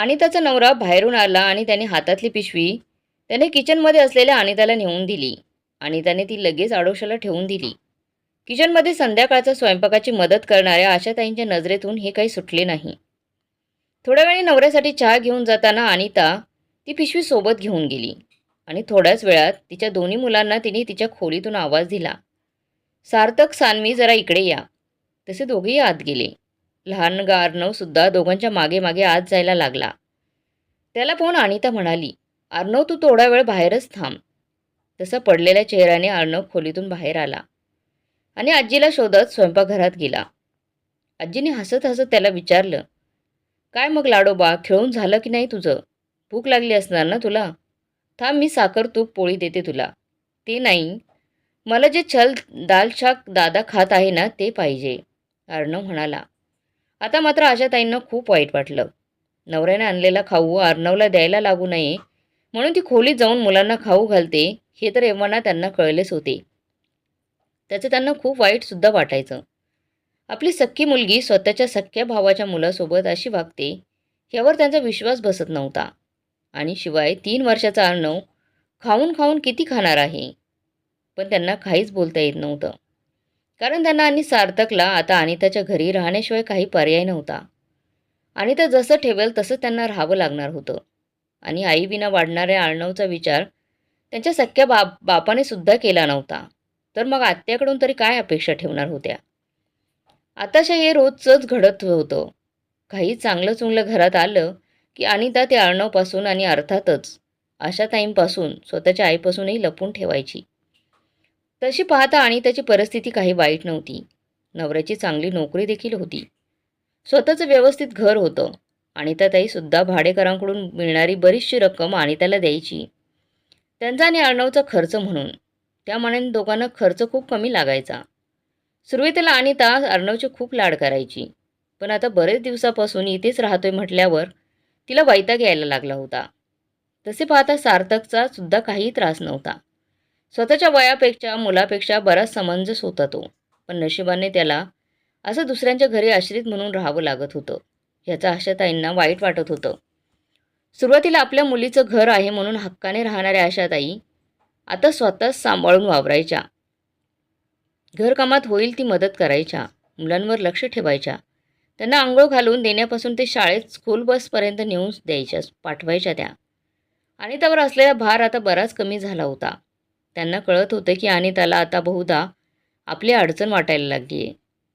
अनिताचा नवरा बाहेरून आला आणि त्याने हातातली पिशवी त्याने किचनमध्ये असलेल्या अनिताला नेऊन दिली अनिताने ती लगेच आडोशाला ठेवून दिली. किचनमध्ये संध्याकाळचा स्वयंपाकाची मदत करणाऱ्या आशाताईंच्या नजरेतून हे काही सुटले नाही. थोड्या वेळी नवऱ्यासाठी चहा घेऊन जाताना अनिता ती पिशवी सोबत घेऊन गेली आणि थोड्याच वेळात तिच्या दोन्ही मुलांना तिने तिच्या खोलीतून आवाज दिला. सार्थक सानवी जरा इकडे या. तसे दोघेही आत गेले. लहान गार्णवसुद्धा दोघांच्या मागे मागे आत जायला लागला. त्याला पाहून अनिता म्हणाली अर्णव तू थोडा वेळ बाहेरच थांब. तसं पडलेल्या चेहऱ्याने अर्णव खोलीतून बाहेर आला आणि आजीला शोधत स्वयंपाकघरात गेला. आजीने हसत हसत त्याला विचारलं काय मग लाडोबा खेळून झालं की नाही तुझं? भूक लागली असणार ना तुला? थांब मी साखर तूप पोळी देते तुला. ते नाही. मला जे छल दाल शाक दादा खात आहे ना ते पाहिजे. अर्णव म्हणाला आता मात्र आशाताईंना खूप वाईट वाटलं. नवऱ्याने आणलेला खाऊ अर्णवला द्यायला लागू नये म्हणून ती खोलीत जाऊन मुलांना खाऊ घालते हे तर एव्हाना त्यांना कळलेच होते. त्याचं त्यांना खूप वाईटसुद्धा वाटायचं. आपली सख्खी मुलगी स्वतःच्या सख्ख्या भावाच्या मुलासोबत अशी वागते यावर त्यांचा विश्वास बसत नव्हता. आणि शिवाय तीन वर्षाचा अर्णव खाऊन खाऊन किती खाणार आहे? पण त्यांना काहीच बोलता येत नव्हतं. कारण त्यांना आणि सार्थकला आता अनिताच्या घरी राहण्याशिवाय काही पर्याय नव्हता. अनिता जसं ठेवेल तसं त्यांना राहावं लागणार होतं. आणि आईविना वाढणाऱ्या आळणवचा विचार त्यांच्या सख्या बाप बापाने सुद्धा केला नव्हता. तर मग आत्याकडून तरी काय अपेक्षा ठेवणार होत्या? आताशा हे रोजचंच घडत होतं. काही चांगलं चुंगलं घरात आलं की अनिता ते आळणवपासून आणि अर्थातच अशा ताईंपासून स्वतःच्या आईपासूनही लपून ठेवायची. तशी पाहता आणि त्याची परिस्थिती काही वाईट नव्हती. नवऱ्याची चांगली नोकरी देखील होती. स्वतःचं व्यवस्थित घर होतं अनिताताईसुद्धा भाडेकरांकडून मिळणारी बरीचशी रक्कम अनिताला द्यायची. त्यांचा आणि अर्णवचा खर्च म्हणून. त्यामानाने दोघांना खर्च खूप कमी लागायचा. सुरुवातीला अनिता अर्णवचे खूप लाड करायची. पण आता बरेच दिवसापासून इथेच राहतोय म्हटल्यावर तिला वैताग यायला लागला होता. तसे पाहता सार्थकचा सुद्धा काही त्रास नव्हता. स्वतःच्या वयापेक्षा मुलापेक्षा बराच समंजस होता तो. पण नशिबाने त्याला असं दुसऱ्यांच्या घरी आश्रित म्हणून राहावं लागत होतं. ह्याचा आशाताईंना वाईट वाटत होतं. सुरुवातीला आपल्या मुलीचं घर आहे म्हणून हक्काने राहणाऱ्या आशाताई आता स्वतःच सांभाळून वावरायच्या. घरकामात होईल ती मदत करायच्या. मुलांवर लक्ष ठेवायच्या. त्यांना आंघोळ घालून देण्यापासून ते शाळेत स्कूल बसपर्यंत नेऊन द्यायच्या पाठवायच्या त्या. अनितावर असलेला भार आता बराच कमी झाला होता. त्यांना कळत होतं की अनिताला आता बहुधा आपली अडचण वाटायला लागली आहे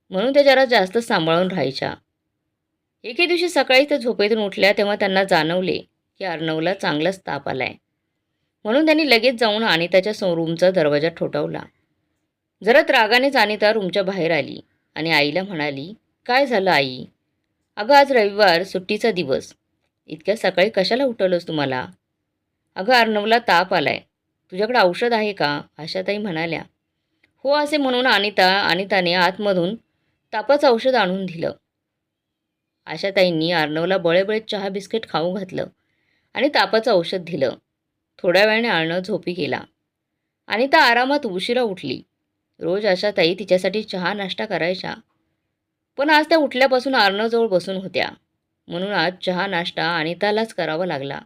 म्हणून त्या जरा जास्त सांभाळून राहायच्या. एके दिवशी सकाळी त्या झोपेतून उठल्या तेव्हा त्यांना जाणवले की अर्णवला चांगलाच ताप आलाय. म्हणून त्यांनी लगेच जाऊन अनिताच्या रूमचा दरवाजा ठोठावला. जरा रागानेच अनिता रूमच्या बाहेर आली आणि आईला म्हणाली काय झालं आई? अगं आज रविवार सुट्टीचा दिवस. इतक्या सकाळी कशाला उठवलंस तुम्हाला? अगं अर्णवला ताप आलाय. तुझ्याकडे औषध आहे का? आशाताई म्हणाल्या. हो असे म्हणून अनिता अनिताने आतमधून तापाचं औषध आणून दिलं. आशाताईंनी अर्णवला बळेबळे चहा बिस्किट खाऊ घातलं आणि तापाचं औषध दिलं. थोड्या वेळाने अर्णव झोपी गेला. अनिता आरामात उशिरा उठली. रोज आशाताई तिच्यासाठी चहा नाश्ता करायच्या. पण आज त्या उठल्यापासून अर्णवजवळ बसून होत्या. म्हणून आज चहा नाश्ता अनितालाच करावा लागला.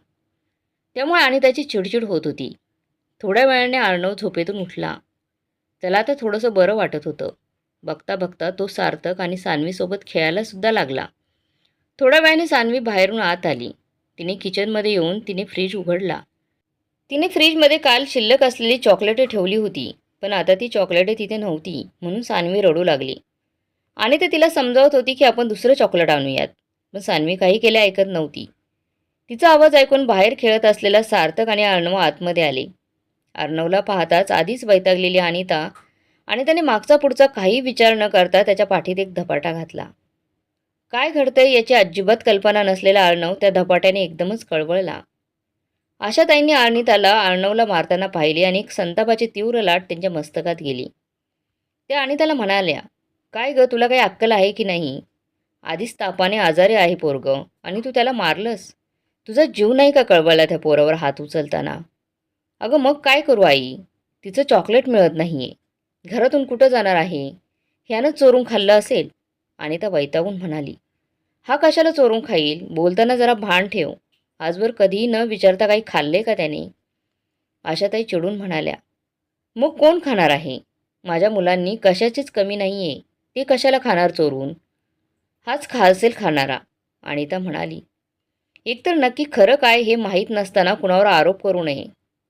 त्यामुळे अनिताची चिडचिड होत होती. थोड्या वेळाने आर्णव झोपेतून उठला. त्याला तर थोडंसं बरं वाटत होतं. बघता बघता तो सार्थक आणि सान्वीसोबत खेळायला सुद्धा लागला. थोड्या वेळाने सान्वी बाहेरून आत आली. तिने किचनमध्ये येऊन तिने फ्रीज उघडला. तिने फ्रीजमध्ये काल शिल्लक असलेली चॉकलेटे ठेवली होती पण आता ती चॉकलेटे तिथे नव्हती म्हणून सान्वी रडू लागली. आणि ते तिला समजावत होती की आपण दुसरं चॉकलेट आणूयात पण सान्वी काही केले ऐकत नव्हती. तिचा आवाज ऐकून बाहेर खेळत असलेला सार्थक आणि अर्णव आतमध्ये आले. अर्णवला पाहताच आधीच वैतागलेली अनिता आणि त्याने मागचा पुढचा काही विचार न करता त्याच्या पाठीत एक धपाटा घातला. काय घडतंय याची अजिबात कल्पना नसलेला अर्णव त्या धपाट्याने एकदमच कळवळला. आशाताईंनी अनिताला अर्णवला मारताना पाहिली आणि एक संतापाची तीव्र लाट त्यांच्या मस्तकात गेली. त्या अनिताला म्हणाल्या काय ग तुला काही अक्कल आहे की नाही? आधीच तापाने आजारी आहे पोरगं आणि तू त्याला मारलंस. तुझा जीव नाही का कळवळला त्या पोरावर हात उचलताना? अगं मग काय करू आई? तिचं चॉकलेट मिळत नाही आहे घरातून कुठं जाणार आहे? ह्यानं चोरून खाल्लं असेल? अनिता वैतागून म्हणाली. हा कशाला चोरून खाईल? बोलताना जरा भान ठेव. आजवर कधीही न विचारता काही खाल्ले का त्याने? आशाताई चिडून म्हणाल्या. मग कोण खाणार आहे? माझ्या मुलांनी कशाचीच कमी नाही आहे ते कशाला खाणार चोरून? हाच खा असेल खाणारा अनिता म्हणाली. एकतर नक्की खरं काय हे माहीत नसताना कुणावर आरोप करू नये.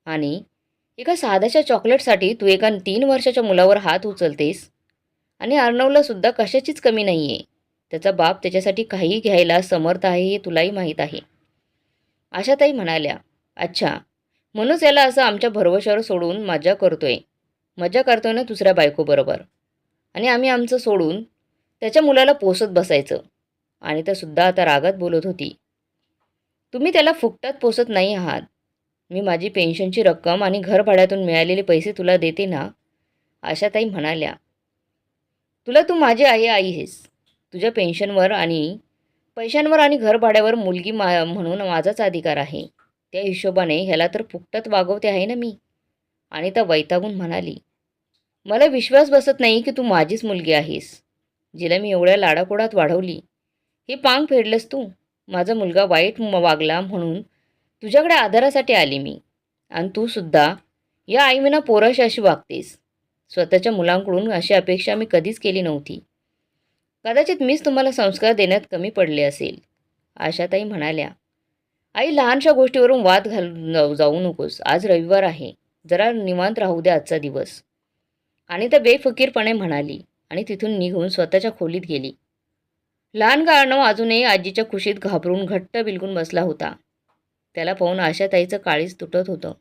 आणि एका साध्याच्या चॉकलेटसाठी तू एका तीन वर्षाच्या मुलावर हात उचलतेस? आणि अर्णवला सुद्धा कशाचीच कमी नाही आहे त्याचा बाप त्याच्यासाठी काहीही घ्यायला समर्थ आहे हे तुलाही माहीत आहे. आशाताई म्हणाल्या अच्छा म्हणूनच याला असं आमच्या भरवशावर सोडून मजा करतोय. मजा करतोय ना दुसऱ्या बायकोबरोबर. आणि आम्ही आमचं सोडून त्याच्या मुलाला पोसत बसायचं. आणि त्यासुद्धा आता रागात बोलत होती. तुम्ही त्याला फुकटात पोसत नाही आहात. मी माझी पेन्शनची रक्कम आणि घरभाड्यातून मिळालेले पैसे तुला देते ना? आशाताई म्हणाल्या. तुला तू माझी आई आई आहेस. तुझ्या पेन्शनवर आणि पैशांवर आणि घरभाड्यावर मुलगी मा म्हणून माझाच अधिकार आहे. त्या हिशोबाने ह्याला तर फुकटात वागवते आहे ना मी? आणि त्या वैतागून म्हणाली. मला विश्वास बसत नाही की तू माझीच मुलगी आहेस. जिला मी एवढ्या लाडाकोडात वाढवली. हे पांग फेडलंस तू. माझा मुलगा वाईट वागला म्हणून तुझ्याकडे आधारासाठी आली मी. आणि तू सुद्धा या आईविना पोराशी अशी वागतेस. स्वतःच्या मुलांकडून अशी अपेक्षा मी कधीच केली नव्हती. कदाचित मीच तुम्हाला संस्कार देण्यात कमी पडले असेल आशाताई म्हणाल्या. आई लहानशा गोष्टीवरून वाद घालून जाऊ नकोस. आज रविवार आहे. जरा निवांत राहू दे आजचा दिवस. आणि त्या बेफकीरपणे म्हणाली आणि तिथून निघून स्वतःच्या खोलीत गेली. लहान गाणं अजूनही आजीच्या खुशीत घाबरून घट्ट बिलगून बसला होता. त्याला पाहून आशाताईचं काळीच तुटत होतं.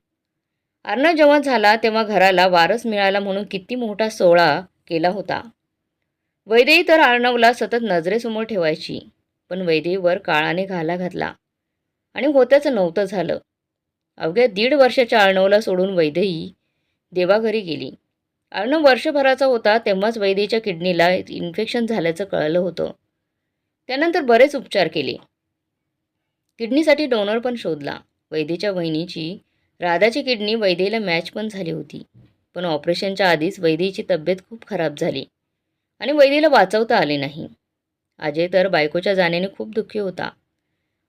अर्णव जेव्हा झाला तेव्हा घराला वारस मिळाला म्हणून किती मोठा सोहळा केला होता. वैदेही तर अर्णवला सतत नजरेसमोर ठेवायची पण वैदेहीवर काळाने घाला घातला. आणि होत्याच नव्हतं झालं. अवघ्या दीड वर्षाच्या अर्णवला सोडून वैदेही देवाघरी गेली. अर्णव वर्षभराचा होता तेव्हाच वैदेहीच्या किडनीला इन्फेक्शन झाल्याचं कळलं होतं. त्यानंतर बरेच उपचार केले. किडनीसाठी डोनर पण शोधला. वैदेच्या वहिनीची राधाची किडनी वैदेला मॅच पण झाली होती. पण ऑपरेशनच्या आधीच वैदेची तब्येत खूप खराब झाली. आणि वैदेला वाचवता आले नाही. अजय तर बायकोच्या जाण्याने खूप दुःखी होता.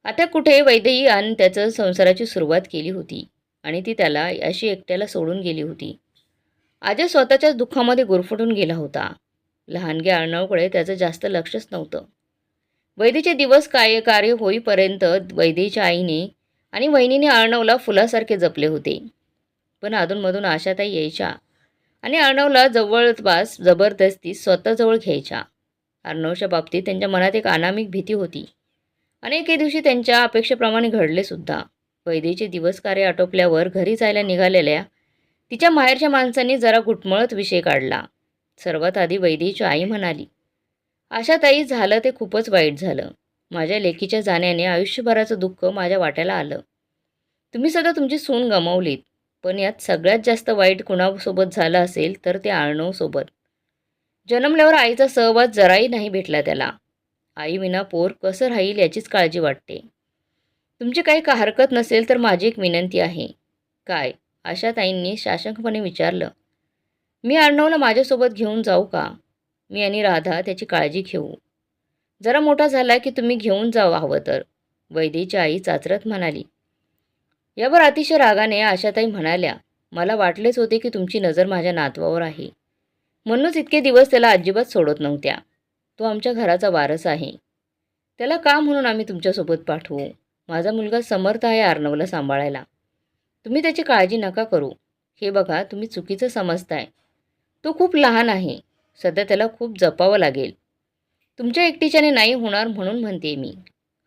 आता कुठे वैदेही आणि त्याचं संसाराची सुरुवात केली होती आणि ती त्याला अशी एकट्याला सोडून गेली होती. अजय स्वतःच्याच दुःखामध्ये गुरफटून गेला होता. लहानगे अर्णवकडे त्याचं जास्त लक्षच नव्हतं. वैदेचे दिवस कार्यकार्य होईपर्यंत वैदेच्या आईने आणि वहिनीने अर्णवला फुलासारखे जपले होते. पण अधूनमधून आशाताई यायच्या आणि अर्णवला जवळपास जबरदस्ती स्वतःजवळ घ्यायच्या. अर्णवच्या बाबतीत त्यांच्या मनात एक अनामिक भीती होती. आणि एके दिवशी त्यांच्या अपेक्षेप्रमाणे घडले सुद्धा. वैदेचे दिवस कार्य आटोपल्यावर घरी जायला निघालेल्या तिच्या माहेरच्या माणसांनी जरा घुटमळत विषय काढला. सर्वात आधी वैदेची आई म्हणाली आशाताई झालं ते खूपच वाईट झालं. माझ्या लेकीच्या जाण्याने आयुष्यभराचं दुःख माझ्या वाट्याला आलं. तुम्ही सध्या तुमची सून गमावलीत पण यात सगळ्यात जास्त वाईट कुणासोबत झालं असेल तर ते आळणवसोबत जन्मल्यावर आईचा सहवास जराही नाही भेटला त्याला. आई विना पोर कसं राहील याचीच काळजी वाटते. तुमची काही का हरकत नसेल तर माझी एक विनंती आहे. काय? अशा ताईंनी शासकपणे विचारलं. मी आर्णवला माझ्यासोबत घेऊन जाऊ का? मी आणि राधा त्याची काळजी घेऊ. जरा मोठा झाला की तुम्ही घेऊन जावं हवं तर वैदेहीची आई चाचरत म्हणाली. यावर अतिशय रागाने आशाताई म्हणाल्या मला वाटलेच होते की तुमची नजर माझ्या नातवावर आहे. म्हणूनच इतके दिवस त्याला अजिबात सोडत नव्हत्या. तो आमच्या घराचा वारस आहे. त्याला का म्हणून आम्ही तुमच्यासोबत पाठवू? माझा मुलगा समर्थ आहे अर्णवला सांभाळायला. तुम्ही त्याची काळजी नका करू. हे बघा तुम्ही चुकीचं समजताय. तो खूप लहान आहे. सध्या त्याला खूप जपावं लागेल. तुमच्या एकटीच्याने नाही होणार म्हणून म्हणते मी.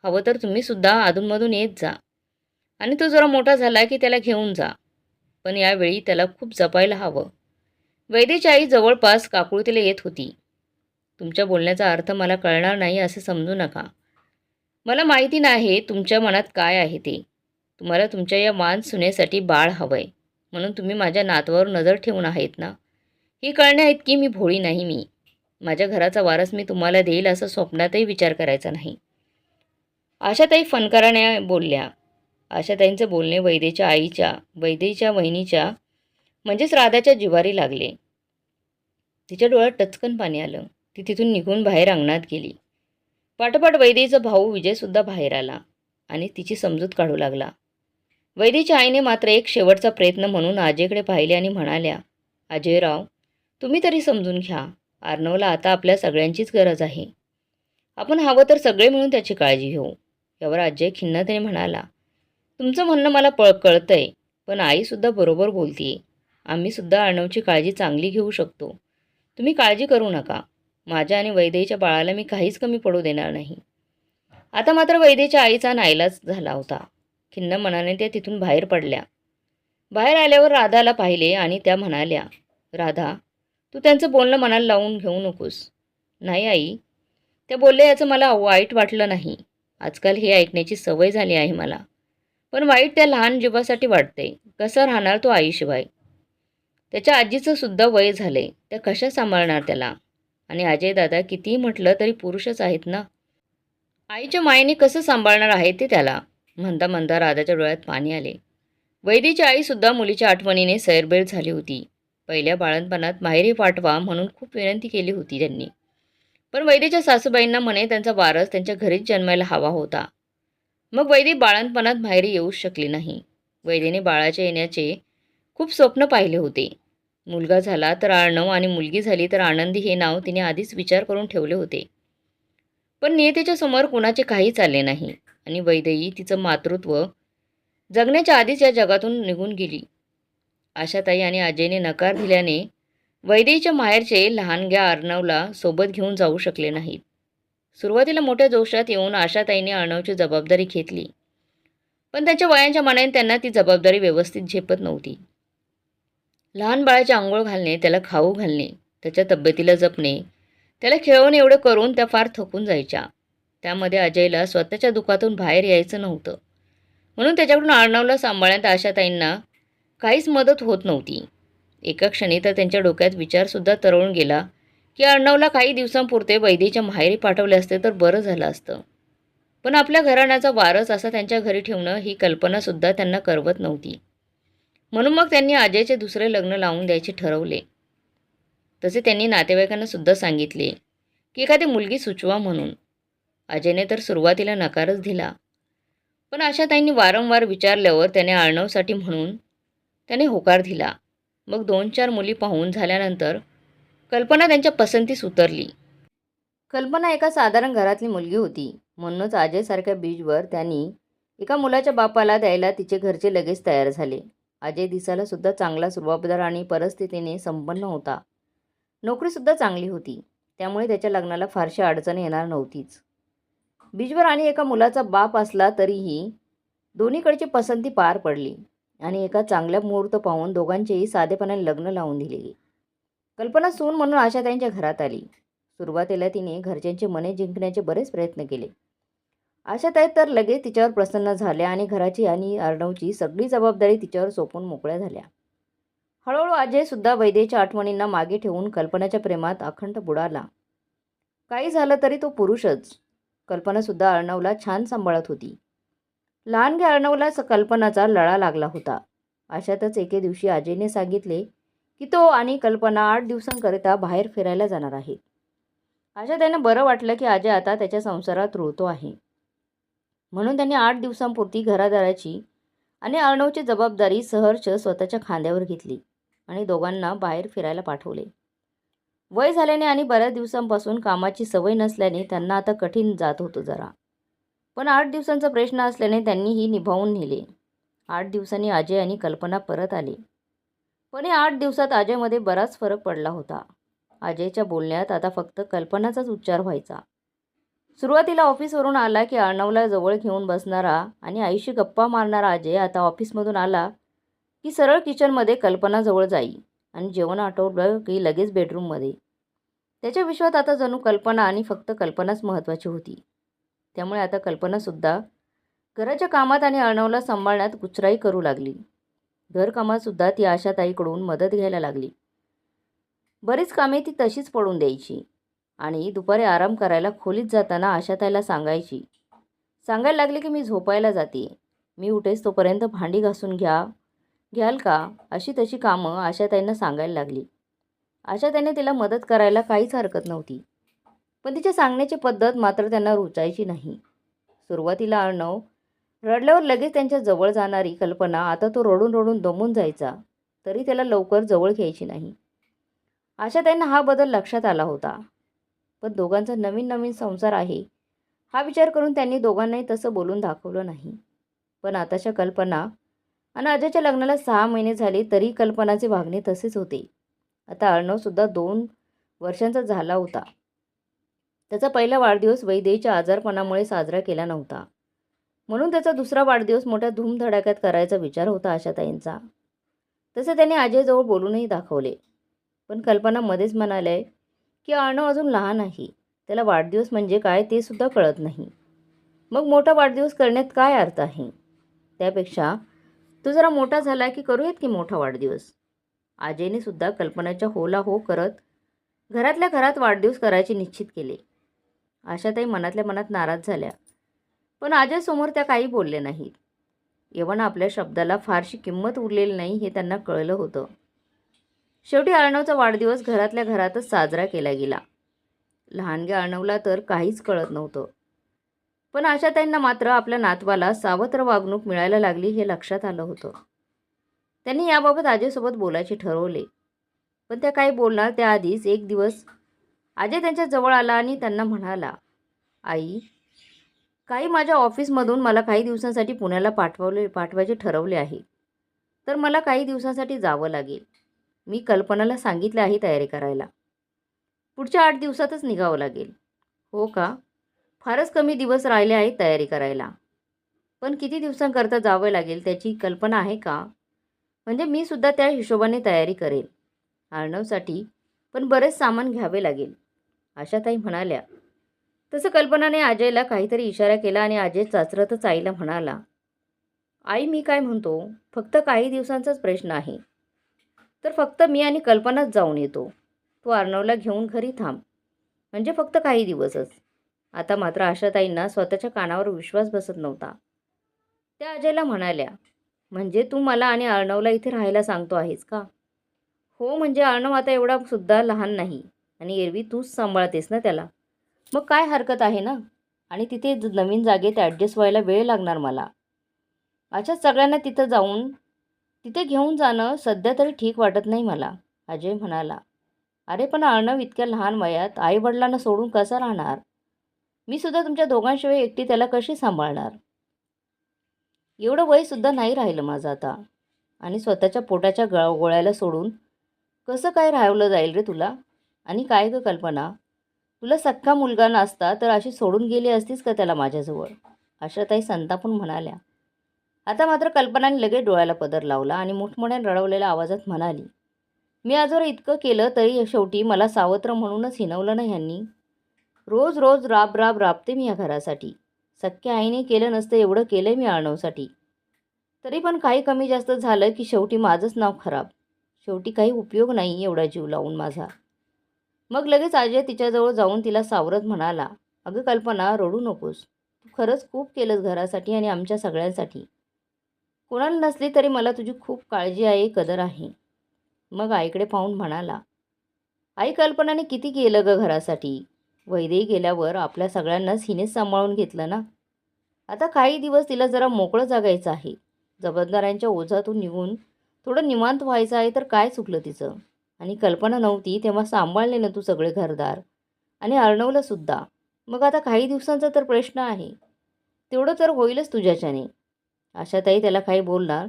हवं तर तुम्हीसुद्धा अधूनमधून येत जा. आणि तो जरा मोठा झाला की त्याला घेऊन जा. पण यावेळी त्याला खूप जपायला हवं. वैदेची आई जवळपास काकुळतीला येत होती. तुमच्या बोलण्याचा अर्थ मला कळणार नाही असं समजू नका. मला माहिती नाही तुमच्या मनात काय आहे ते. तुम्हाला तुमच्या या मान सुनेसाठी बाळ हवं आहे म्हणून तुम्ही माझ्या नातवावर नजर ठेवून आहेत ना? ही कळण्या इतकी मी भोळी नाही मी. माझ्या घराचा वारस मी तुम्हाला देईल असं स्वप्नातही विचार करायचा नाही. आशाताई फनकाराने बोलल्या. आशाताईंचं बोलणे वैदेच्या आईच्या वैदेच्या वहिनीच्या म्हणजेच राधाच्या जिवारी लागले. तिच्या डोळ्यात टचकन पाणी आलं. ती तिथून निघून बाहेर अंगणात गेली. पाठोपाठ वैदेचा भाऊ विजयसुद्धा बाहेर आला आणि तिची समजूत काढू लागला. वैदेच्या आईने मात्र एक शेवटचा प्रयत्न म्हणून आजेकडे पाहिले आणि म्हणाल्या अजयराव तुम्ही तरी समजून घ्या. अर्णवला आता आपल्या सगळ्यांचीच गरज आहे. आपण हवं तर सगळे मिळून त्याची काळजी घेऊ. यावर अजय खिन्नतेने म्हणाला. तुमचं म्हणणं मला पळ कळतंय. पण आईसुद्धा बरोबर बोलतीये. आम्हीसुद्धा अर्णवची काळजी चांगली घेऊ शकतो. तुम्ही काळजी करू नका. माझ्या आणि वैदेच्या बाळाला मी काहीच कमी पडू देणार नाही. आता मात्र वैदेच्या आईचा नाईलाज झाला होता. खिन्न मनाने त्या तिथून बाहेर पडल्या. बाहेर आल्यावर राधाला पाहिले आणि त्या म्हणाल्या राधा तू त्यांचं बोलणं मनाला लावून घेऊ नकोस. नाही आई. त्या बोलले याचं मला वाईट वाटलं नाही. आजकाल हे ऐकण्याची सवय झाली आहे मला. पण वाईट त्या लहान जीवासाठी वाटते कसं राहणार तो आईशिवाय? त्याच्या आजीचं सुद्धा वय झाले त्या कशा सांभाळणार त्याला? आणि अजय दादा कितीही म्हटलं तरी पुरुषच आहेत ना? आईच्या मायेने कसं सांभाळणार आहे ते त्याला? म्हणता म्हणता राधाच्या डोळ्यात पाणी आले. वैदीची आईसुद्धा मुलीच्या आठवणीने सैरबेर झाली होती. पहिल्या बाळणपणात माहेरी पाठवा म्हणून खूप विनंती केली होती त्यांनी. पण वैदेच्या सासूबाईंना म्हणे त्यांचा वारस त्यांच्या घरीच जन्मायला हवा होता. मग वैदी बाळणपणात माहेरी येऊच शकली नाही. वैदेने बाळाच्या येण्याचे खूप स्वप्न पाहिले होते. मुलगा झाला तर अर्णव आणि मुलगी झाली तर आनंदी हे नाव तिने आधीच विचार करून ठेवले होते. पण नियतेच्या समोर कोणाचे काही चालले नाही आणि वैदेही तिचं मातृत्व जगण्याच्या आधीच या जगातून निघून गेली. आशाताई आणि अजयने नकार दिल्याने वैदेच्या माहेरचे लहानग्या अर्णवला सोबत घेऊन जाऊ शकले नाहीत. सुरुवातीला मोठ्या जोशात येऊन आशाताईने अर्णवची जबाबदारी घेतली. पण त्यांच्या वयांच्या मनाने त्यांना ती जबाबदारी व्यवस्थित झेपत नव्हती. लहान बाळाचे आंघोळ घालणे त्याला खाऊ घालणे त्याच्या तब्येतीला जपणे त्याला खेळवणे एवढं करून त्या फार थकून जायच्या. त्यामध्ये अजयला स्वतःच्या दुखातून बाहेर यायचं नव्हतं. म्हणून त्याच्याकडून अर्णवला सांभाळण्यात आशाताईंना काहीच मदत होत नव्हती. एका क्षणी तर त्यांच्या डोक्यात विचारसुद्धा तरळून गेला की अर्णवला काही दिवसांपुरते वैदीच्या माहेरी पाठवले असते तर बरं झालं असतं. पण आपल्या घराण्याचा वारस असा त्यांच्या घरी ठेवणं ही कल्पनासुद्धा त्यांना करवत नव्हती. म्हणून मग त्यांनी अजयचे दुसरे लग्न लावून द्यायचे ठरवले. तसे त्यांनी नातेवाईकांना सुद्धा सांगितले की एखादी मुलगी सुचवा म्हणून. अजयने तर सुरुवातीला नकारच दिला. पण आशाताईंनी वारंवार विचारल्यावर त्याने अर्णवसाठी म्हणून त्याने होकार दिला. मग दोन चार मुली पाहून झाल्यानंतर कल्पना त्यांच्या पसंतीस उतरली. कल्पना एका साधारण घरातली मुलगी होती. म्हणूनच अजयसारख्या बीजवर त्यांनी एका मुलाच्या बापाला द्यायला तिचे घरचे लगेच तयार झाले. अजय दिसायला सुद्धा चांगला सुरुवातदार आणि परिस्थितीने संपन्न होता. नोकरीसुद्धा चांगली होती. त्यामुळे त्याच्या लग्नाला फारशी अडचण येणार नव्हतीच. बीजवर आणि एका मुलाचा बाप असला तरीही दोन्हीकडची पसंती पार पडली. आणि एका चांगल्या मुहूर्त पाहून दोघांचेही साधेपणाने लग्न लावून दिले. कल्पना सून म्हणून आशा त्यांच्या घरात आली. सुरुवातीला तिने घरच्यांचे मने जिंकण्याचे बरेच प्रयत्न केले. आशाताई तर लगेच तिच्यावर प्रसन्न झाल्या आणि घराची आणि अर्णवची सगळी जबाबदारी तिच्यावर सोपून मोकळ्या झाल्या. हळूहळू अजयसुद्धा वैदेच्या आठवणींना मागे ठेवून कल्पनाच्या प्रेमात अखंड बुडाला. काही झालं तरी तो पुरुषच. कल्पनासुद्धा अर्णवला छान सांभाळत होती. लहानग्या अर्णवला स- कल्पनाचा लळा लागला होता. अशातच एके दिवशी अजयने सांगितले की तो आणि कल्पना आठ दिवसांकरिता बाहेर फिरायला जाणार आहेत अशा त्यानं बरं वाटलं की अजय आता त्याच्या संसारात रुळतो आहे. म्हणून त्यांनी आठ दिवसांपुरती घरादाराची आणि अर्णवची जबाबदारी सहर्ष स्वतःच्या खांद्यावर घेतली आणि दोघांना बाहेर फिरायला पाठवले. वय झाल्याने आणि बऱ्याच दिवसांपासून कामाची सवय नसल्याने त्यांना आता कठीण जात होतं जरा. पण आठ दिवसांचा प्रश्न असल्याने त्यांनी ही निभावून नेले. आठ दिवसांनी अजय आणि कल्पना परत आली. पण या आठ दिवसात अजयमध्ये बराच फरक पडला होता. अजयच्या बोलण्यात आता फक्त कल्पनाचाच उच्चार व्हायचा. सुरुवातीला ऑफिसवरून आला की अर्णवला जवळ घेऊन बसणारा आणि आईशी गप्पा मारणारा अजय आता ऑफिसमधून आला की सरळ किचनमध्ये कल्पनाजवळ जाई आणि जेवण आठवलं की लगेच बेडरूममध्ये. त्याच्या विश्वात आता जणू कल्पना आणि फक्त कल्पनाच महत्त्वाची होती. त्यामुळे आता कल्पनासुद्धा घराच्या कामात आणि अर्णवला सांभाळण्यात कुचराई करू लागली. घरकामातसुद्धा ती आशाताईकडून मदत घ्यायला लागली. बरीच कामे ती तशीच पडून द्यायची आणि दुपारी आराम करायला खोलीत जाताना आशाताईला सांगायची सांगायला लागली की मी झोपायला जाते. मी उठेस तोपर्यंत भांडी घासून घ्या. घ्याल का? अशी तशी कामं आशाताईंना सांगायला लागली. आशाताईने तिला मदत करायला काहीच हरकत नव्हती. पण तिच्या सांगण्याची पद्धत मात्र त्यांना रुचायची नाही. सुरुवातीला अर्णव रडल्यावर लगेच त्यांच्या जवळ जाणारी कल्पना आता तो रडून रडून दमून जायचा तरी त्याला लवकर जवळ घ्यायची नाही. अशा त्यांना हा बदल लक्षात आला होता. पण दोघांचा नवीन नवीन संसार आहे हा विचार करून त्यांनी दोघांनाही तसं बोलून दाखवलं नाही. पण आताच्या कल्पना आणि अजयच्या लग्नाला सहा महिने झाले तरी कल्पनाचे वागणे तसेच होते. आता अर्णवसुद्धा दोन वर्षांचा झाला होता. त्याचा पहिला वाढदिवस वैदेहीच्या आजारपणामुळे साजरा केला नव्हता. म्हणून त्याचा दुसरा वाढदिवस मोठ्या धूमधडाक्यात करायचा विचार होता आशाताईंचा. तसे त्याने अजयजवळ बोलूनही दाखवले. पण कल्पना मध्येच म्हणाले की अर्णव अजून लहान आहे. त्याला वाढदिवस म्हणजे काय ते सुद्धा कळत नाही. मग मोठा वाढदिवस करण्यात काय अर्थ आहे? त्यापेक्षा तो जरा मोठा झाला की करूयात की मोठा वाढदिवस? आजयने सुद्धा कल्पनाच्या होला हो करत घरातल्या घरात वाढदिवस करायचे निश्चित केले. आशाताई मनातल्या मनात नाराज झाल्या. पण अजयसमोर त्या काही बोलले नाहीत. येवन आपल्या शब्दाला फारशी किंमत उरलेली नाही हे त्यांना कळलं होतं. शेवटी अर्णवचा वाढदिवस घरातल्या घरातच साजरा केला गेला. लहानग्या अर्णवला तर काहीच कळत नव्हतं. पण आशाताईंना मात्र आपल्या नातवाला सावत्र वागणूक मिळायला लागली हे लक्षात आलं होतं. त्यांनी याबाबत अजयसोबत बोलायचे ठरवले. पण त्या काही बोलणार त्याआधीच एक दिवस अजय त्यांच्या जवळ आला आणि त्यांना म्हणाला आई काही माझ्या ऑफिसमधून मला काही दिवसांसाठी पुण्याला पाठवले पाठवायचे ठरवले आहे. तर मला काही दिवसांसाठी जावं लागेल. मी कल्पनाला सांगितले आहे तयारी करायला. पुढच्या आठ दिवसातच निघावं लागेल. हो का? फारच कमी दिवस राहिले आहेत तयारी करायला. पण किती दिवसांकरता जावं लागेल त्याची कल्पना आहे का? म्हणजे मी सुद्धा त्या हिशोबाने तयारी करेल. अर्णवसाठी पण बरेच सामान घ्यावे लागेल. आशाताई म्हणाल्या. तसं कल्पनाने अजयला काहीतरी इशारा केला आणि अजय चाचरतच आईला म्हणाला आई मी काय म्हणतो? फक्त काही दिवसांचाच प्रश्न आहे. तर फक्त मी आणि कल्पनाच जाऊन येतो. तू अर्णवला घेऊन घरी थांब. म्हणजे फक्त काही दिवसच. आता मात्र आशाताईंना स्वतःच्या कानावर विश्वास बसत नव्हता. त्या अजयला म्हणाल्या म्हणजे तू मला आणि अर्णवला इथे राहायला सांगतो आहेस का? हो म्हणजे अर्णव आता एवढा सुद्धा लहान नाही. आणि एरवी तूच सांभाळतेस ना त्याला. मग काय हरकत आहे ना? आणि तिथे ज- नवीन जागेत ॲडजस्ट व्हायला वेळ लागणार मला. अच्छा सगळ्यांना तिथं जाऊन तिथे घेऊन जाणं सध्या तरी ठीक वाटत नाही मला अजय म्हणाला. अरे पण अर्णव इतक्या लहान वयात आईवडिलांना सोडून कसा राहणार? मी सुद्धा तुमच्या दोघांशिवाय एकटी त्याला कशी सांभाळणार? एवढं वयसुद्धा नाही राहिलं माझं आता. आणि स्वतःच्या पोटाच्या गळ गोळ्याला सोडून कसं काय राहवलं जाईल रे तुला? आणि काय ग कल्पना? तुला सख्खा मुलगा नसता तर अशी सोडून गेली असतीस का त्याला माझ्याजवळ? आशाताई संतापून म्हणाल्या. आता मात्र कल्पनाने लगेच डोळ्याला पदर लावला आणि मोठमोठ्याने रडवलेल्या आवाजात म्हणाली मी आजवर इतकं केलं तरी शेवटी मला सावत्र म्हणूनच हिनवलं ना ह्यांनी? रोज रोज राब राब राबते मी या घरासाठी. सख्या आईने केलं नसतं एवढं केलं मी आणवसाठी तरी पण काही कमी जास्त झालं की शेवटी माझंच नाव खराब. शेवटी काही उपयोग नाही एवढा जीव लावून माझा. मग लगेच अजय तिच्याजवळ जाऊन तिला सावरत म्हणाला अगं कल्पना रडू नकोस. तू खरंच खूप केलंस घरासाठी आणि आमच्या सगळ्यांसाठी. कोणाला नसली तरी मला तुझी खूप काळजी आहे कदर आहे. मग आईकडे पाहून म्हणाला आई कल्पनाने किती केलं ग घरासाठी? वैदेही गेल्यावर आपल्या सगळ्यांनाच हिनेच सांभाळून घेतलं ना? आता काही दिवस तिला जरा मोकळं जागायचं आहे. जबाबदाऱ्यांच्या ओझातून निघून थोडं निवांत व्हायचं आहे तर काय चुकलं तिचं? आणि कल्पना नव्हती तेव्हा सांभाळले ना तू सगळे घरदार. आणि अर्णवलं सुद्धा. मग आता काही दिवसांचा तर प्रश्न आहे. तेवढं तर होईलच तुझ्याच्याने. आशाताई त्याला काही बोलणार.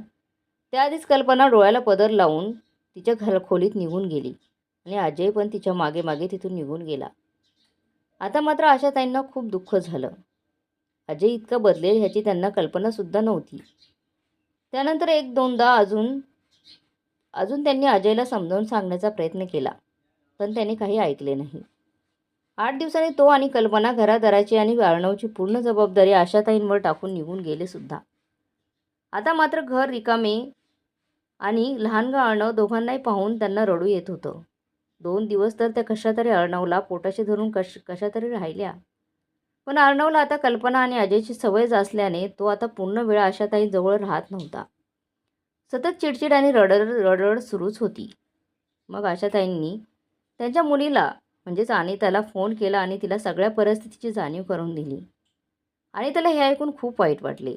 त्याआधीच कल्पना डोळ्याला पदर लावून तिच्या घर खोलीत निघून गेली. आणि अजय पण तिच्यामागे मागे तिथून निघून गेला. आता मात्र आशाताईंना खूप दुःख झालं. अजय इतकं बदलेल ह्याची त्यांना कल्पनासुद्धा नव्हती. त्यानंतर एक दोनदा अजून अजून त्यांनी अजयला समजावून सांगण्याचा प्रयत्न केला पण त्याने काही ऐकले नाही. आठ दिवसांनी तो आणि कल्पना घरादाराची आणि अर्णवची पूर्ण जबाबदारी आशाताईंवर टाकून निघून गेले सुद्धा. आता मात्र घर रिकामे आणि लहानगा अर्णव दोघांनाही पाहून त्यांना रडू येत होतं. दोन दिवस तर त्या कशातरी अर्णवला पोटाशी धरून कश कशातरी राहिल्या. पण अर्णवला आता कल्पना आणि अजयची सवय असल्याने तो आता पूर्ण वेळ आशाताईंजवळ राहत नव्हता. सतत चिडचिड आणि रडर रडरड सुरूच होती. मग आशाताईंनी त्यांच्या मुलीला म्हणजेच अनिताला फोन केला आणि तिला सगळ्या परिस्थितीची जाणीव करून दिली. अनिताला हे ऐकून खूप वाईट वाटले.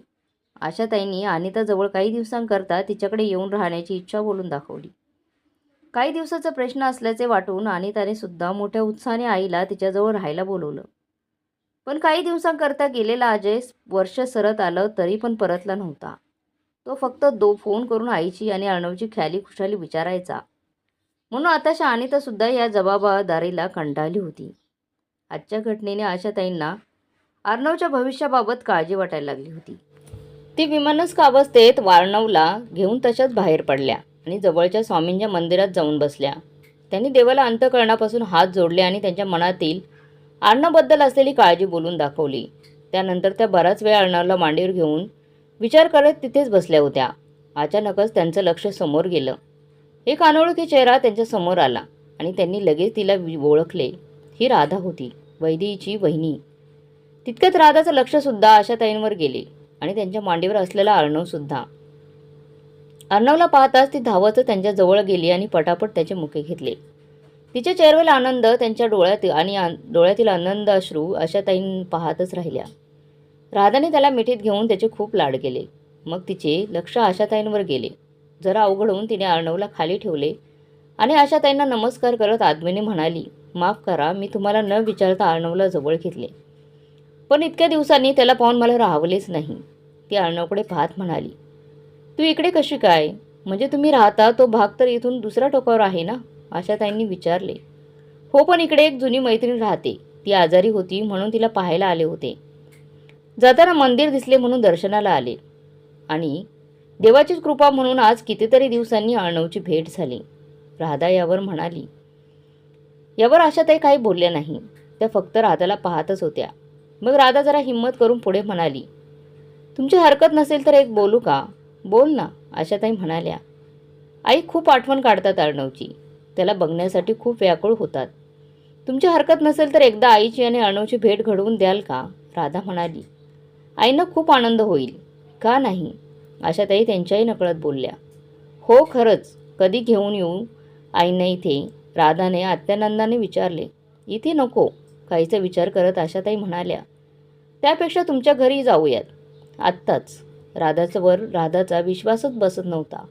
आशाताईंनी अनिताजवळ काही दिवसांकरता तिच्याकडे येऊन राहण्याची इच्छा बोलून दाखवली. काही दिवसाचा प्रश्न असल्याचे वाटून अनिताने सुद्धा मोठ्या उत्साहाने आईला तिच्याजवळ राहायला बोलवलं. पण काही दिवसांकरता गेलेला अजय वर्ष सरत आलं तरी पण परतला नव्हता. तो फक्त दो फोन करून आईची आणि अर्णवची ख्याली खुशाली विचारायचा. म्हणून आताशा अनितासुद्धा या जबाबदारीला कंटाळली होती. आजच्या घटनेने आशाताईंना अर्णवच्या भविष्याबाबत काळजी वाटायला लागली होती. ती विमानस अवस्थेत वारणवला घेऊन तशाच बाहेर पडल्या आणि जवळच्या स्वामींच्या मंदिरात जाऊन बसल्या. त्यांनी देवाला अंतकरणापासून हात जोडले आणि त्यांच्या मनातील अर्णवबद्दल असलेली काळजी बोलून दाखवली. त्यानंतर त्या बराच वेळ अर्णवला मांडीवर घेऊन विचार करत तिथेच बसल्या होत्या. अचानकच त्यांचं लक्ष समोर गेलं. एक अनोळखी चेहरा त्यांच्यासमोर आला आणि त्यांनी लगेच तिला ओळखले. ही राधा होती वैदीची वहिनी. तितक्यात राधाचं लक्षसुद्धा आशाताईंवर गेले आणि त्यांच्या मांडीवर असलेला अर्णवसुद्धा अर्णवला पाहताच ती धावत त्यांच्या जवळ गेली आणि पटापट त्याचे मुके घेतले. तिच्या चेहऱ्यावर आनंद त्यांच्या डोळ्यात आणि डोळ्यातील आनंद अश्रू आशाताईं पाहतच राहिल्या. राधाने त्याला मिठीत घेऊन त्याचे खूप लाड केले. मग तिचे लक्ष आशाताईंवर गेले. जरा अवघड होऊन तिने अर्णवला खाली ठेवले आणि आशाताईंना नमस्कार करत आदमीने म्हणाली माफ करा मी तुम्हाला न विचारता अर्णवला जवळ घेतले. पण इतक्या दिवसांनी त्याला पाहून मला राहवलेच नाही. ती अर्णवकडे पाहत म्हणाली तू इकडे कशी काय? म्हणजे तुम्ही राहता तो भाग तर इथून दुसऱ्या टोकावर आहे ना? आशाताईंनी विचारले. हो पण इकडे एक जुनी मैत्रीण राहते. ती आजारी होती म्हणून तिला पाहायला आले होते. जाताना मंदिर दिसले म्हणून दर्शनाला आले. आणि देवाचीच कृपा म्हणून आज कितीतरी दिवसांनी अर्णवची भेट झाली. राधा यावर म्हणाली यावर आशाताई काही बोलल्या नाही. त्या फक्त राधाला पाहतच होत्या. मग राधा जरा हिंमत करून पुढे म्हणाली तुमची हरकत नसेल तर एक बोलू का? बोल ना आशाताई म्हणाल्या. आई खूप आठवण काढतात अर्णवची त्याला बघण्यासाठी खूप व्याकुळ होतात. तुमची हरकत नसेल तर एकदा आईची आणि अर्णवची भेट घडवून द्याल का? राधा म्हणाली. आईनं खूप आनंद होईल. का नाही? आशाताई त्यांच्याही नकळत बोलल्या. हो खरंच. कधी घेऊन येऊ? आईनं इथे राधाने आत्यानंदाने विचारले. इथे नको. काहीचा विचार करत आशाताई म्हणाल्या. त्यापेक्षा तुमच्या घरी जाऊयात. आत्ताच. राधाचं वर राधाचा विश्वासच बसत नव्हता.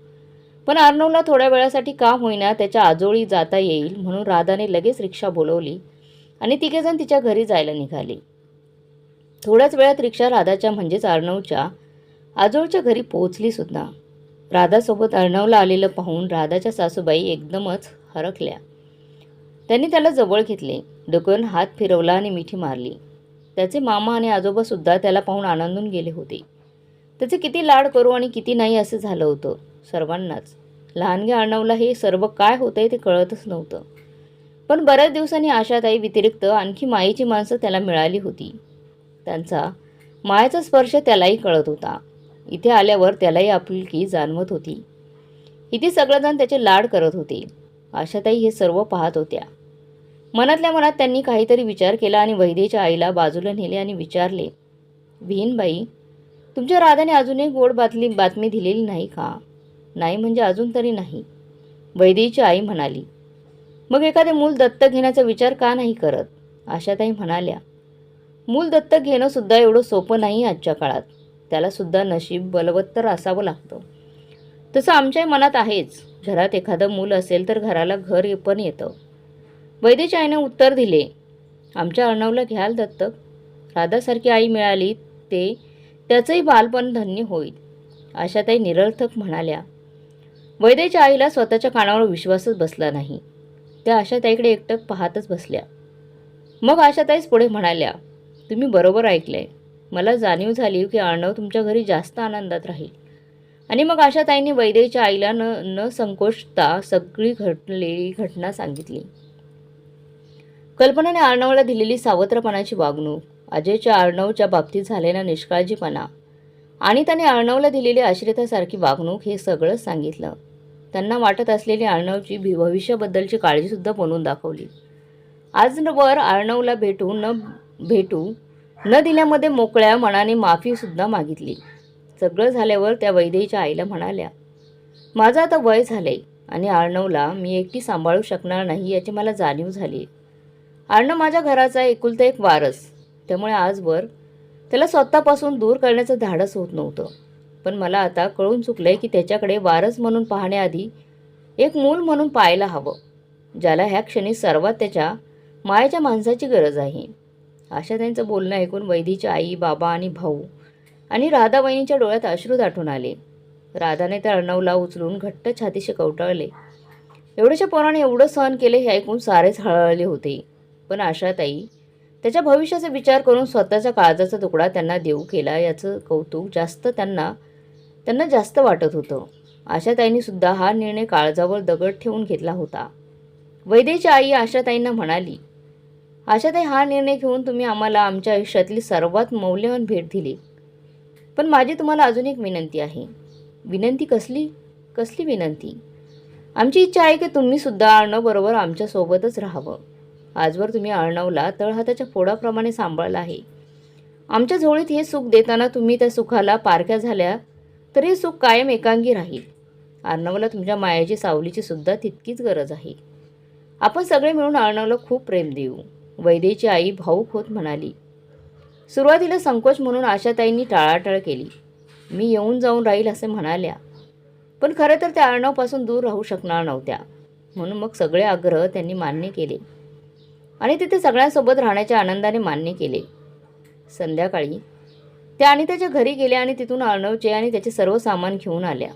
पण अर्णवला थोड्या वेळासाठी काम होईना त्याच्या आजोळी जाता येईल म्हणून राधाने लगेच रिक्षा बोलवली आणि तिघेजण तिच्या घरी जायला निघाली. थोड्याच वेळात रिक्षा राधाच्या म्हणजेच अर्णवच्या आजोळच्या घरी पोहोचली सुद्धा. राधासोबत अर्णवला आलेलं पाहून राधाच्या सासूबाई एकदमच हरकल्या. त्यांनी त्याला जवळ घेतले. डोक्यावरून हात फिरवला आणि मिठी मारली. त्याचे मामा आणि आजोबासुद्धा त्याला पाहून आनंदून गेले होते. त्याचे किती लाड करू आणि किती नाही असं झालं होतं. सर्वांनाच. लहानग्या अर्णवला हे सर्व काय होतंय ते कळतच नव्हतं. पण बऱ्याच दिवसांनी आशाताई व्यतिरिक्त आणखी माईची माणसं त्याला मिळाली होती. त्यांचा मायाचा स्पर्श त्यालाही कळत होता. इथे आल्यावर त्यालाही आपुलकी जाणवत होती. इथे सगळेजण त्याचे लाड करत होते. आशाताई हे सर्व पाहत होत्या. मनातल्या मनात त्यांनी काहीतरी विचार केला आणि वैदेच्या आईला बाजूला नेले आणि विचारले विहीनबाई तुमच्या राधाने अजून एक गोड बातली बातमी दिलेली नाही का? नाही म्हणजे अजून तरी नाही. वैदेहीची आई म्हणाली मग एखादे मूल दत्तक घेण्याचा विचार का नाही करत? आशाताई म्हणाल्या मूल दत्तक घेणं सुद्धा एवढं सोपं नाही आजच्या काळात. त्यालासुद्धा नशीब बलवत्तर असावं लागतं. तसं आमच्याही मनात आहेच. घरात एखादं मूल असेल तर घराला घर पण येतं. वैदेच्या आईनं उत्तर दिले आमच्या अर्णवला घ्याल दत्तक. राधासारखी आई मिळाली ते त्याचंही बालपण धन्य होईल आशाताई निरर्थक म्हणाल्या. वैद्याच्या आईला स्वतःच्या कानावर विश्वासच बसला नाही. त्या आशाताईकडे एकटक पाहतच बसल्या. मग आशाताईच पुढे म्हणाल्या तुम्ही बरोबर ऐकलंय. मला जाणीव झाली की अर्णव तुमच्या घरी जास्त आनंदात राहील. आणि मग आशाताईंनी वैदेच्या आईला न न संकोचता सगळी घडलेली घटना सांगितली. कल्पनाने अर्णवला दिलेली सावत्रपणाची वागणूक अजयच्या अर्णवच्या बाबतीत झालेला निष्काळजीपणा आणि त्याने अर्णवला दिलेली आश्रितासारखी वागणूक हे सगळंच सांगितलं. त्यांना वाटत असलेली अर्णवची भविष्याबद्दलची काळजीसुद्धा बनवून दाखवली. आजवर अर्णवला भेटून न भेटू. न दिल्यामध्ये मोकळ्या मनाने माफीसुद्धा मागितली. सगळं झाल्यावर त्या वैदेहीच्या आईला म्हणाल्या माझं आता वय झालं आहे आणि आर्णवला मी एकटी सांभाळू शकणार नाही याची मला जाणीव झाली आर्णव माझ्या घराचा एकुलता एक वारस. त्यामुळे आजवर त्याला स्वतःपासून दूर करण्याचं धाडस होत नव्हतं. पण मला आता कळून चुकलं आहे की त्याच्याकडे वारस म्हणून पाहण्याआधी एक मूल म्हणून पाहायला हवं ज्याला ह्या क्षणी सर्वात त्याच्या मायाच्या माणसाची गरज आहे. अशा त्यांचं बोलणं ऐकून वैदीची आई बाबा आणि भाऊ आणि राधा वहिनीच्या डोळ्यात अश्रू दाटून आले. राधाने त्या अर्णवला उचलून घट्ट छातीशी कवटाळले. एवढ्याशा पोराने एवढं सहन केले हे ऐकून सारेच हळहळले होते. पण आशाताई त्याच्या भविष्याचा विचार करून स्वतःचा काळजाचा तुकडा त्यांना देऊ केला याचं कौतुक जास्त त्यांना त्यांना जास्त वाटत होतं. आशाताईंनी सुद्धा हा निर्णय काळजावर दगड ठेवून घेतला होता. वैदेची आई आशाताईंना म्हणाली अशातही हा निर्णय घेऊन तुम्ही आम्हाला आमच्या आयुष्यातली सर्वात मौल्यवान भेट दिली. पण माझी तुम्हाला अजून एक विनंती आहे. विनंती कसली? कसली विनंती? आमची इच्छा आहे की तुम्हीसुद्धा अर्णवबरोबर आमच्यासोबतच राहावं. आजवर तुम्ही अर्णवला तळहाताच्या फोडाप्रमाणे सांभाळलं आहे. आमच्या झोळीत हे सुख देताना तुम्ही त्या सुखाला पारख्या झाल्या तरी हे सुख कायम एकांगी राहील. अर्णवला तुमच्या मायाची सावलीची सुद्धा तितकीच गरज आहे. आपण सगळे मिळून अर्णवला खूप प्रेम देऊ. वैदेची आई भाऊक होत म्हणाली. सुरुवातीला संकोच म्हणून आशाताईंनी टाळाटाळ केली. मी येऊन जाऊन राहील असे म्हणाल्या. पण खरं तर त्या अर्णवपासून दूर राहू शकणार नव्हत्या. म्हणून मग सगळे आग्रह त्यांनी मान्य केले. आणि तिथे सगळ्यांसोबत राहण्याच्या आनंदाने मान्य केले. संध्याकाळी त्या आणि त्याच्या घरी गेल्या आणि तिथून अर्णवचे आणि त्याचे सर्व सामान घेऊन आल्या.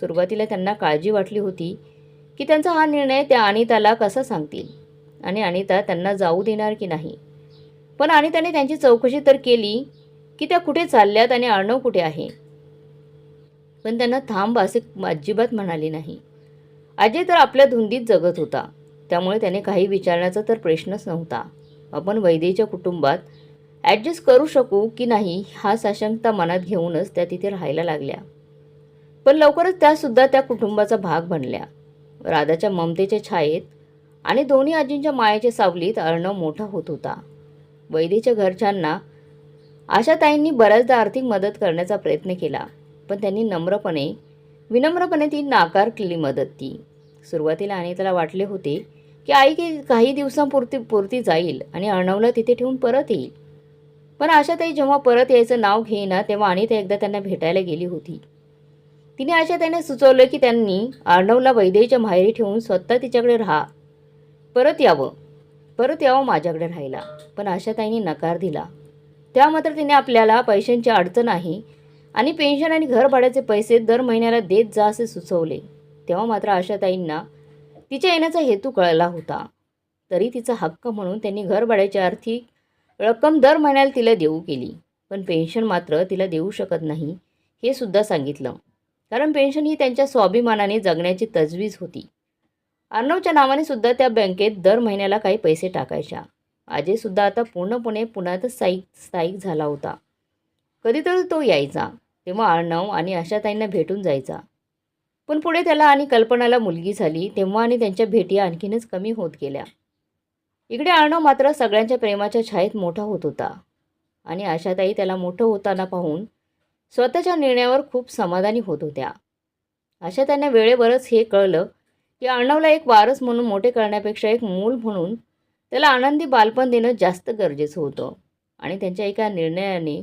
सुरुवातीला त्यांना काळजी वाटली होती की त्यांचा हा निर्णय त्या अनिताला कसा सांगतील. आणि अनिता त्यांना जाऊ देणार की नाही? पण अनिताने त्यांची चौकशी तर केली की त्या कुठे चालल्यात आणि अर्णव कुठे आहे? पण त्यांना थांब असे अजिबात म्हणाली नाही. अजय तर आपल्या धुंदीत जगत होता. त्यामुळे त्याने काही विचारण्याचा तर प्रश्नच नव्हता. आपण वैदेच्या कुटुंबात ॲडजस्ट करू शकू की नाही हा साशंकता मनात घेऊनच त्या तिथे राहायला लागल्या. पण लवकरच त्यासुद्धा त्या कुटुंबाचा भाग बनल्या. राधाच्या ममतेच्या छायेत आणि दोन्ही आजींच्या मायेच्या सावलीत अर्णव मोठा होत होता. वैदेच्या घरच्यांना आशाताईंनी बऱ्याचदा आर्थिक मदत करण्याचा प्रयत्न केला पण त्यांनी नम्रपणे विनम्रपणे ती नाकार केली मदत ती. सुरुवातीला आणि त्याला वाटले होते की आई की काही दिवसांपुरती पुरती जाईल आणि अर्णवला तिथे ठेवून परत येईल. पण आशाताई जेव्हा परत यायचं नाव घेईना तेव्हा अनिता एकदा त्यांना भेटायला गेली होती. तिने आशाताईने सुचवलं की त्यांनी अर्णवला वैदेहीच्या माहेरी ठेवून स्वतः तिच्याकडे राहा परत यावं. परत यावं माझ्याकडे राहायला. पण आशाताईंनी नकार दिला. त्या मात्र तिने आपल्याला पैशांची अडचण आहे आणि पेन्शन आणि घर भाड्याचे पैसे दर महिन्याला देत जा असे सुचवले. तेव्हा मात्र आशाताईंना तिच्या येण्याचा हेतू कळला होता. तरी तिचा हक्क म्हणून त्यांनी घर भाड्याची आर्थिक रक्कम दर महिन्याला तिला देऊ केली. पण पेन्शन मात्र तिला देऊ शकत नाही हे सुद्धा सांगितलं. कारण पेन्शन ही त्यांच्या स्वाभिमानाने जगण्याची तजवीज होती. अर्णवच्या नावाने सुद्धा त्या बँकेत दर महिन्याला काही पैसे टाकायच्या. अजयसुद्धा आता पूर्णपणे पुण्यातच स्थायिक स्थायिक झाला होता. कधीतरी तो यायचा तेव्हा अर्णव आणि आशाताईंना भेटून जायचा. पण पुढे त्याला आणि कल्पनाला मुलगी झाली तेव्हा आणि त्यांच्या भेटी आणखीनच कमी होत गेल्या. इकडे अर्णव मात्र सगळ्यांच्या प्रेमाच्या छायेत मोठा होत होता. आणि आशाताई त्याला मोठं होताना पाहून स्वतःच्या निर्णयावर खूप समाधानी होत होत्या. आशाताईंना वेळेवरच हे कळलं की अर्णवला एक वारस म्हणून मोठे करण्यापेक्षा एक मूल म्हणून त्याला आनंदी बालपण देणं जास्त गरजेचं होतं. आणि त्यांच्या एका निर्णयाने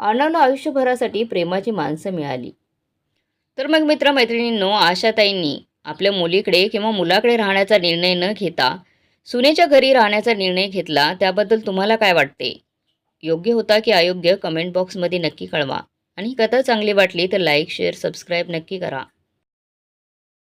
अर्णवला आयुष्यभरासाठी प्रेमाची माणसं मिळाली. तर मग मित्रमैत्रिणींनो आशाताईंनी आपल्या मुलीकडे किंवा मुलाकडे राहण्याचा निर्णय न घेता सुनेच्या घरी राहण्याचा निर्णय घेतला त्याबद्दल तुम्हाला काय वाटते? योग्य होता की अयोग्य? कमेंट बॉक्समध्ये नक्की कळवा. आणि कथा चांगली वाटली तर लाईक शेअर सबस्क्राईब नक्की करा.